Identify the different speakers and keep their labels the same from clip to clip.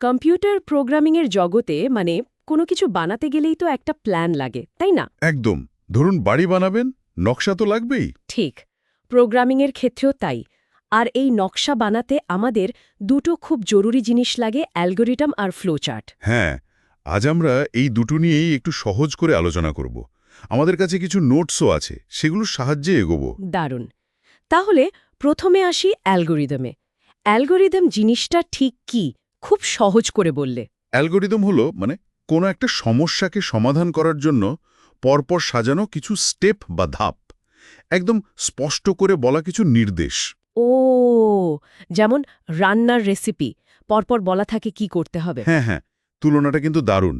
Speaker 1: Computer প্রোগ্রামিংয়ের জগতে মানে কোনো কিছু বানাতে গেলেই তো একটা প্ল্যান লাগে তাই না?
Speaker 2: একদম। ধরুন বাড়ি বানাবেন নকশা তো লাগবেই।
Speaker 1: ঠিক। প্রোগ্রামিংয়ের ক্ষেত্রেও তাই। আর এই নকশা বানাতে আমাদের দুটো খুব জরুরি জিনিস লাগে অ্যালগোরিদম আর ফ্লোচার্ট।
Speaker 2: হ্যাঁ আজ আমরা এই দুটো নিয়েই একটু সহজ করে আলোচনা করব। আমাদের কাছে কিছু নোটসও আছে সেগুলোর সাহায্যে এগোব।
Speaker 1: দারুণ। তাহলে প্রথমে আসি অ্যালগোরিদমে। অ্যালগোরিদম জিনিসটা ঠিক কি? খুব সহজ করে বললে।
Speaker 2: অ্যালগোরিদম হলো মানে কোনো একটা সমস্যাকে সমাধান করার জন্য পরপর সাজানো কিছু স্টেপ বা ধাপ। একদম স্পষ্ট করে বলা কিছু নির্দেশ।
Speaker 1: ও যেমন রান্নার রেসিপি পরপর বলা থাকে কি করতে হবে।
Speaker 2: হ্যাঁ হ্যাঁ তুলনাটা কিন্তু দারুণ।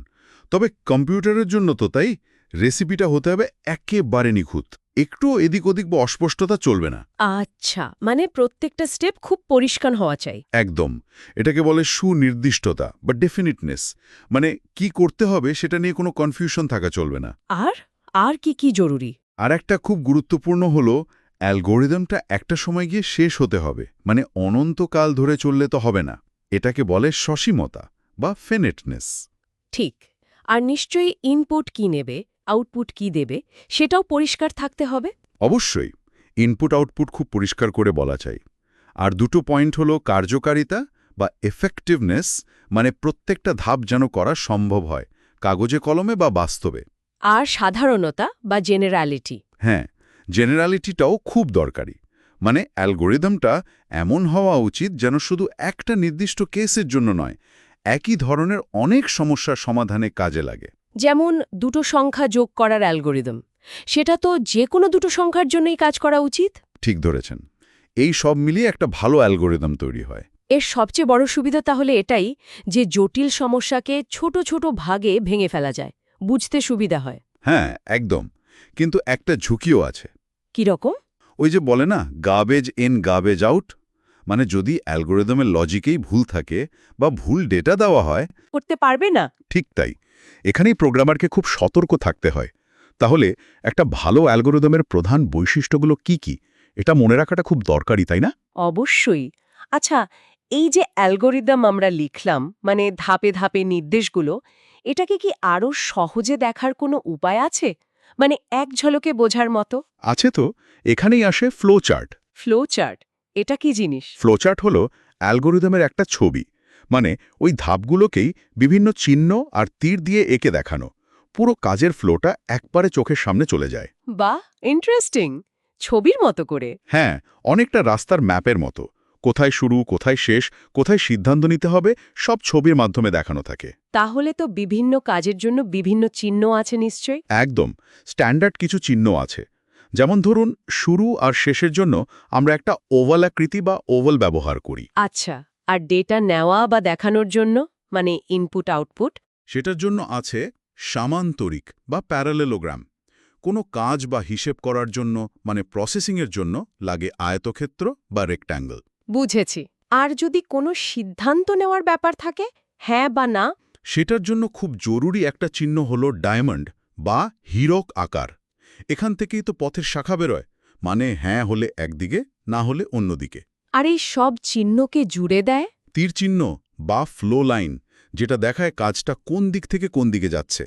Speaker 2: তবে কম্পিউটারের জন্য তো তাই রেসিপিটা হতে হবে একেবারে নিখুঁত। একটু এদিক ওদিক বা অস্পষ্টতা চলবে না।
Speaker 1: আচ্ছা মানে প্রত্যেকটা স্টেপ খুব পরিষ্কার হওয়া চাই।
Speaker 2: একদম। এটাকে বলে সুনির্দিষ্টতা বা ডেফিনিটনেস মানে কি করতে হবে সেটা নিয়ে কোনো কনফিউশন থাকা চলবে না।
Speaker 1: আর? আর কি কি জরুরি?
Speaker 2: আর একটা খুব গুরুত্বপূর্ণ হলো অ্যালগোরিদমটা একটা সময় গিয়ে শেষ হতে হবে। মানে অনন্তকাল ধরে চললে তো হবে না। এটাকে বলে সসীমতা বা ফেনেটনেস
Speaker 1: ঠিক। আর নিশ্চয়ই ইনপুট কি নেবে? আউটপুট কি দেবে সেটাও পরিষ্কার থাকতে হবে?
Speaker 2: অবশ্যই ইনপুট আউটপুট খুব পরিষ্কার করে বলা চাই। আর দুটো পয়েন্ট হলো কার্যকারিতা বা এফেক্টিভনেস মানে প্রত্যেকটা ধাপ যেন করা সম্ভব হয় কাগজে কলমে বা বাস্তবে।
Speaker 1: আর সাধারণতা বা জেনারেলিটি
Speaker 2: হ্যাঁ জেনারেলিটিটাও খুব দরকারি। মানে অ্যালগোরিদমটা এমন হওয়া উচিত যেন শুধু একটা নির্দিষ্ট কেসের জন্য নয় একই ধরনের অনেক সমস্যার সমাধানে কাজে লাগে।
Speaker 1: যেমন দুটো সংখ্যা যোগ করার অ্যালগোরিদম। সেটা তো যে কোনো দুটো সংখ্যার জন্যই কাজ করা উচিত।
Speaker 2: ঠিক ধরেছেন। এই সব মিলিয়ে একটা ভালো অ্যালগোরিদম তৈরি হয়।
Speaker 1: এর সবচেয়ে বড় সুবিধা তাহলে এটাই যে জটিল সমস্যাকে ছোট ছোট ভাগে ভেঙে ফেলা যায়। বুঝতে সুবিধা হয়।
Speaker 2: হ্যাঁ একদম। কিন্তু একটা ঝুঁকিও আছে।
Speaker 1: কীরকম
Speaker 2: ওই যে বলে না গাবেজ ইন গাবেজ আউট মানে যদি অ্যালগোরিদমের লজিকেই ভুল থাকে বা ভুল ডেটা দেওয়া হয়
Speaker 1: করতে পারবে না?
Speaker 2: ঠিক তাই। এখানেই প্রোগ্রামারকে খুব সতর্ক থাকতে হয়। তাহলে একটা ভালো অ্যালগোরিদমের প্রধান বৈশিষ্ট্যগুলো কি কি? এটা মনে রাখাটা খুব দরকারি তাই না?
Speaker 1: অবশ্যই। আচ্ছা এই যে অ্যালগোরিদম আমরা লিখলাম মানে ধাপে ধাপে নির্দেশগুলো এটাকে কি আরও সহজে দেখার কোনো উপায় আছে? মানে এক ঝলকে বোঝার মতো?
Speaker 2: আছে তো। এখানেই আসে ফ্লো চার্ট
Speaker 1: ফ্লো চার্ট এটা কি জিনিস?
Speaker 2: ফ্লোচার্ট হলো অ্যালগোরিদমের একটা ছবি। মানে ওই ধাপগুলোকেই বিভিন্ন চিহ্ন আর তীর দিয়ে এঁকে দেখানো। পুরো কাজের ফ্লোটা একবারে চোখের সামনে চলে যায়।
Speaker 1: বাহ ইন্টারেস্টিং ছবির মতো করে।
Speaker 2: হ্যাঁ অনেকটা রাস্তার ম্যাপের মতো। কোথায় শুরু কোথায় শেষ কোথায় সিদ্ধান্ত নিতে হবে সব ছবির মাধ্যমে দেখানো থাকে।
Speaker 1: তাহলে তো বিভিন্ন কাজের জন্য বিভিন্ন চিহ্ন আছে নিশ্চয়
Speaker 2: একদম স্ট্যান্ডার্ড কিছু চিহ্ন আছে। যেমন ধরুন শুরু আর শেষের জন্য আমরা একটা ওভাল আকৃতি বা ওভাল ব্যবহার করি।
Speaker 1: আচ্ছা। আর ডেটা নেওয়া বা দেখানোর জন্য মানে ইনপুট আউটপুট
Speaker 2: সেটার জন্য আছে সামান্তরিক বা প্যারালেলোগ্রাম কোনো কাজ বা হিসেব করার জন্য মানে প্রসেসিংয়ের জন্য লাগে আয়তক্ষেত্র বা রেক্ট্যাঙ্গল
Speaker 1: বুঝেছি। আর যদি কোনো সিদ্ধান্ত নেওয়ার ব্যাপার থাকে হ্যাঁ বা না?
Speaker 2: সেটার জন্য খুব জরুরি একটা চিহ্ন হল ডায়মন্ড বা হীরক আকার। এখান থেকেই তো পথের শাখা বেরোয় মানে হ্যাঁ হলে একদিকে না হলে অন্যদিকে।
Speaker 1: আর এই সব চিহ্নকে জুড়ে দেয়?
Speaker 2: তীর চিহ্ন বা ফ্লো লাইন যেটা দেখায় কাজটা কোন দিক থেকে কোন দিকে যাচ্ছে।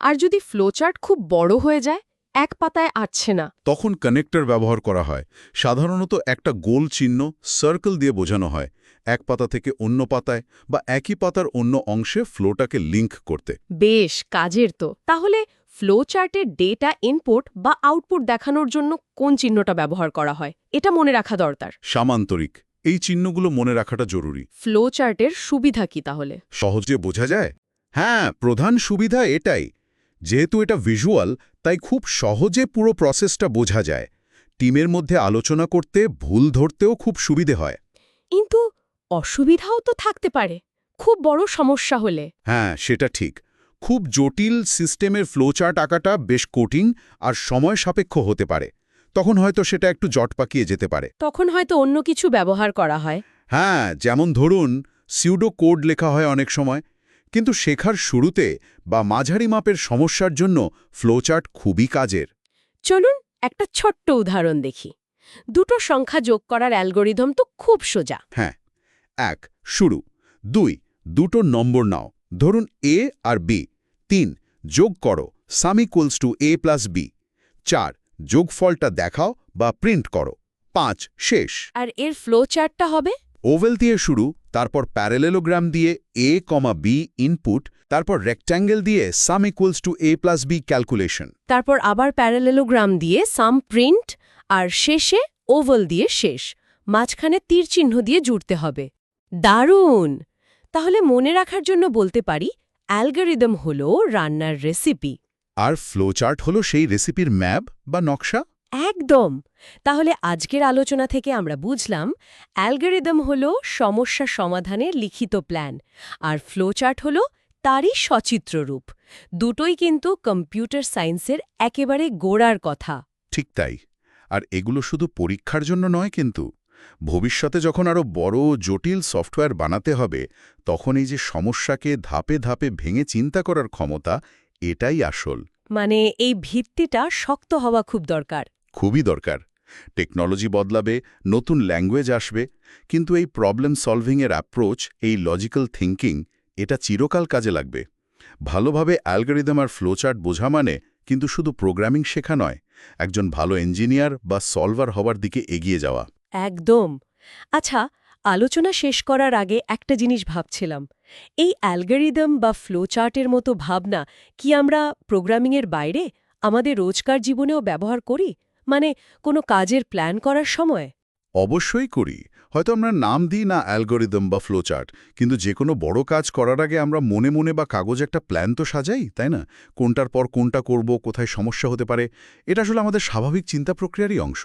Speaker 1: আর যদি ফ্লোচার্ট খুব বড় হয়ে যায় এক পাতায় আটছে না।
Speaker 2: তখন কানেক্টর ব্যবহার করা হয়। সাধারণত একটা গোল চিহ্ন সার্কেল দিয়ে বোঝানো হয় এক পাতা থেকে অন্য পাতায় বা একই পাতার অন্য অংশে ফ্লোটাকে লিংক করতে।
Speaker 1: বেশ কাজের তো। তাহলে ফ্লোচার্টের ডেটা ইনপুট বা আউটপুট দেখানোর জন্য কোন চিহ্নটা ব্যবহার করা হয়? এটা মনে রাখা দরকার।
Speaker 2: সামান্তরিক। এই চিহ্নগুলো মনে রাখাটা জরুরি।
Speaker 1: ফ্লোচার্টের সুবিধা কি তাহলে?
Speaker 2: সহজে বোঝা যায়? হ্যাঁ প্রধান সুবিধা এটাই। যেহেতু এটা ভিজুয়াল তাই খুব সহজে পুরো প্রসেসটা বোঝা যায়। টিমের মধ্যে আলোচনা করতে ভুল ধরতেও খুব সুবিধে হয়।
Speaker 1: কিন্তু অসুবিধাও তো থাকতে পারে। খুব বড় সমস্যা হলে।
Speaker 2: হ্যাঁ সেটা ঠিক। খুব জটিল সিস্টেমের ফ্লোচার্ট আঁকাটা বেশ কঠিন আর সময় সাপেক্ষ হতে পারে। তখন হয়তো সেটা একটু জট পাকিয়ে যেতে পারে।
Speaker 1: তখন হয়তো অন্য কিছু ব্যবহার করা হয়।
Speaker 2: হ্যাঁ যেমন ধরুন সিউডো কোড লেখা হয় অনেক সময়। কিন্তু শেখার শুরুতে বা মাঝারি মাপের সমস্যার জন্য ফ্লোচার্ট খুবই কাজের।
Speaker 1: চলুন একটা ছোট্ট উদাহরণ দেখি। দুটো সংখ্যা যোগ করার অ্যালগোরিদম তো খুব সোজা।
Speaker 2: হ্যাঁ। এক শুরু। দুই দুটো নম্বর নাও। ধরুন এ আর বি তিন যোগ করো sum equals to A plus B চার যোগফলটা দেখাও বা প্রিন্ট করো। পাঁচ শেষ।
Speaker 1: আর এর ফ্লো চার্টটা হবে?
Speaker 2: ওভেল দিয়ে শুরু তারপর প্যারেলেলোগ্রাম দিয়ে এ কমা বি ইনপুট তারপর রেক্ট্যাঙ্গেল দিয়ে sum equals to A plus B calculation
Speaker 1: তারপর আবার প্যারালেলোগ্রাম দিয়ে সাম প্রিন্ট আর শেষে ওভাল দিয়ে শেষ। মাঝখানে তীর চিহ্ন দিয়ে জুড়তে হবে। দারুণ! তাহলে মনে রাখার জন্য বলতে পারি অ্যালগোরিদম হল রান্নার রেসিপি।
Speaker 2: আর ফ্লোচার্ট হলো সেই রেসিপির ম্যাপ বা নকশা?
Speaker 1: একদম! তাহলে আজকের আলোচনা থেকে আমরা বুঝলাম অ্যালগোরিদম হল সমস্যা সমাধানের লিখিত প্ল্যান আর ফ্লোচার্ট হল তারই সচিত্র রূপ। দুটোই কিন্তু কম্পিউটার সায়েন্সের একেবারে গোড়ার কথা।
Speaker 2: ঠিক তাই। আর এগুলো শুধু পরীক্ষার জন্য নয় কিন্তু। ভবিষ্যতে যখন আরও বড় জটিল সফটওয়্যার বানাতে হবে তখন এই যে সমস্যাকে ধাপে ধাপে ভেঙে চিন্তা করার ক্ষমতা এটাই আসল।
Speaker 1: মানে এই ভিত্তিটা শক্ত হওয়া খুব দরকার।
Speaker 2: খুবই দরকার। টেকনোলজি বদলাবে নতুন ল্যাঙ্গুয়েজ আসবে কিন্তু এই প্রবলেম সলভিংয়ের অ্যাপ্রোচ এই লজিক্যাল থিঙ্কিং এটা চিরকাল কাজে লাগবে। ভালোভাবে অ্যালগোরিদম আর ফ্লোচার্ট বোঝা মানে কিন্তু শুধু প্রোগ্রামিং শেখা নয় একজন ভালো ইঞ্জিনিয়ার বা সলভার হওয়ার দিকে এগিয়ে যাওয়া।
Speaker 1: একদম। আচ্ছা আলোচনা শেষ করার আগে একটা জিনিস ভাবছিলাম। এই অ্যালগোরিদম বা ফ্লোচার্টের মতো ভাবনা কি আমরা প্রোগ্রামিংয়ের বাইরে আমাদের রোজকার জীবনেও ব্যবহার করি? মানে কোনো কাজের প্ল্যান করার সময়?
Speaker 2: অবশ্যই করি। হয়তো আমরা নাম দিই না অ্যালগোরিদম বা ফ্লোচার্ট, কিন্তু যে কোনো বড় কাজ করার আগে আমরা মনে মনে বা কাগজে একটা প্ল্যান তো সাজাই, তাই না? কোনটার পর কোনটা করব, কোথায় সমস্যা হতে পারে, এটা আসলে আমাদের স্বাভাবিক চিন্তা প্রক্রিয়ারই অংশ।